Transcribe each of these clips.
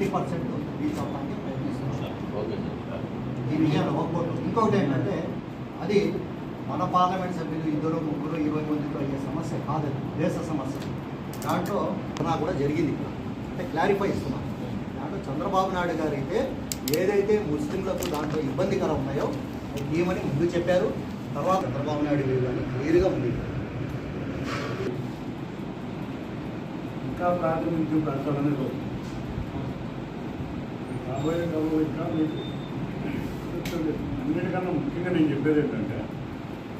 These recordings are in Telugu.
ఫిఫ్టీ పర్సెంట్ రీచ్ అవడానికి ప్రయత్నిస్తున్నాం. ఈ విషయంలో ఒప్పుకోవడం ఇంకొకటి ఏంటంటే అది మన పార్లమెంట్ సభ్యులు ఇద్దరు ముగ్గురు ఇరవై మందితో అయ్యే సమస్య కాదు. దేశ సమస్య. దాంట్లో నా కూడా జరిగింది ఇక్కడ. అంటే క్లారిఫై ఇస్తున్నాను దాంట్లో చంద్రబాబు నాయుడు గారు అయితే ఏదైతే ముస్లింలకు దాంట్లో ఇబ్బందికరం ఉన్నాయో తీయమని ముందు చెప్పారు. తర్వాత చంద్రబాబు నాయుడు గారు కానీ క్లియర్గా ఉంది ఇంకా ప్రాతినిధ్యం పెంచాలని కోరుతున్నాను. రాబోయే ఇంకా మీకు అన్నిటికన్నా ముఖ్యంగా నేను చెప్పేది ఏంటంటే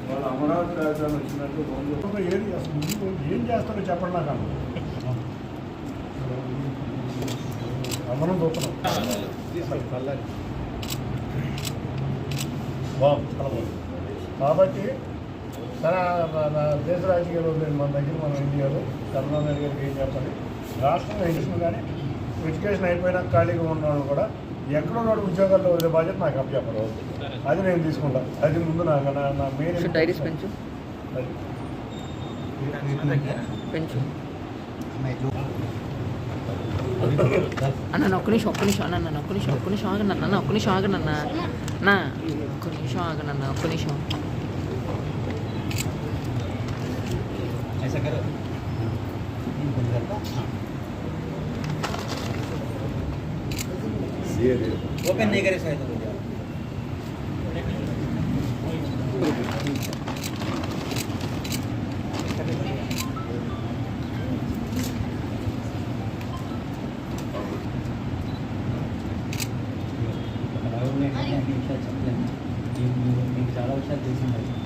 వాళ్ళు అమరావతి రాజధాని వచ్చినట్టు రోజు ఏది అసలు ముందు ఏం చేస్తారో చెప్పండి నాకు అన్న అందరం చూస్తున్నాం. బాగుంది కాబట్టి సరే దేశ రాజకీయాలు నేను మన దగ్గర మన ఇండియాలో చంద్రబాబు నాయుడు గారికి ఏం చెప్పాలి? రాష్ట్రంలో ఎడ్యుకేషన్ కానీ ఎడ్యుకేషన్ అయిపోయినా ఖాళీగా ఉన్నవాడు కూడా ఎక్కడ ఉన్నాడు ఉద్యోగాల్లో వదిలే బాధ్యత నాకు అప్పచెప్పరు అది నేను తీసుకుంటా. అది ముందు నాకు నా నా మెయిన్ డైరీస్ పెంచు. పెంచు. అన్న నా ఒక్క నిమిషం ఒక్క నిమిషం అన్న నన్ను ఒక్క నిమిషం ఒక్క నిమిషం ఆగనన్న అన్న ఒక్క నిమిషం ఆగనన్న నా ఒక్క నిమిషం ఆగనన్న ఒక్క నిమిషం. ये ओपन नहीं करे शायद చాలా వచ్చారు తెలిసింది